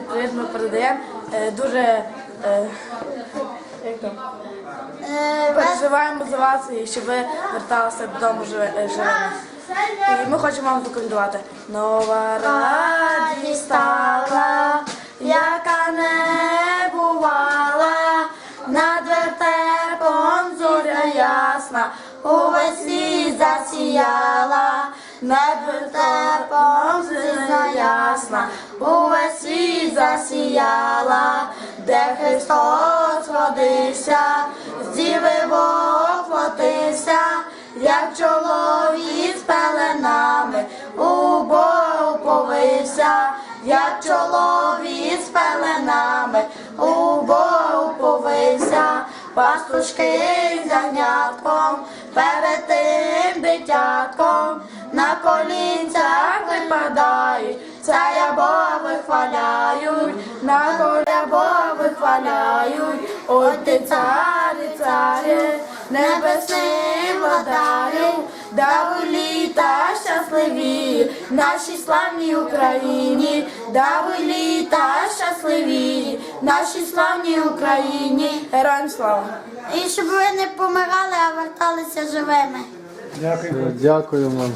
Привіт ми передаємо. Е, Дуже е, як там? Е, переживаємо за вас і щоб ви верталися додому живими. І ми хочемо вам рекомендувати. Нова радість стала, яка не бувала, над вертепом зоря ясна, увесь світ засіяла, над вертепом ясна, увесь світ засіяла, де Христос родився, з діви воплотився, як чоловік з пеленами, у Богу повився, як чоловік з пеленами, у Богу повився, пастушки з ягнятком, перед тим дитятком, на колінцях випадають, царя Бога вихваляють, на коля Бога вихваляють, ой ти царі, царі, небесний владарю, даруй літа щасливі, нашій славній Україні, даруй літа щасливі, нашій славній Україні, героям слава! І щоб ви не помирали, а верталися живими. Дякую. Дякую вам.